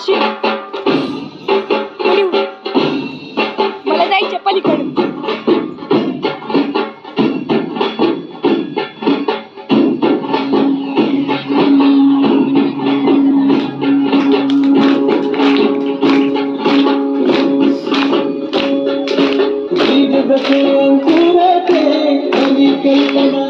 చేసి మనదై చెప్పాలి ఇక్కడ Thank you.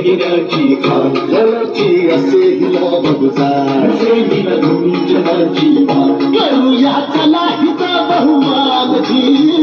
गिराची खालची असे हिला बघता असे हिला धुनी जनाची करूया चला हिचा बहुमान. जी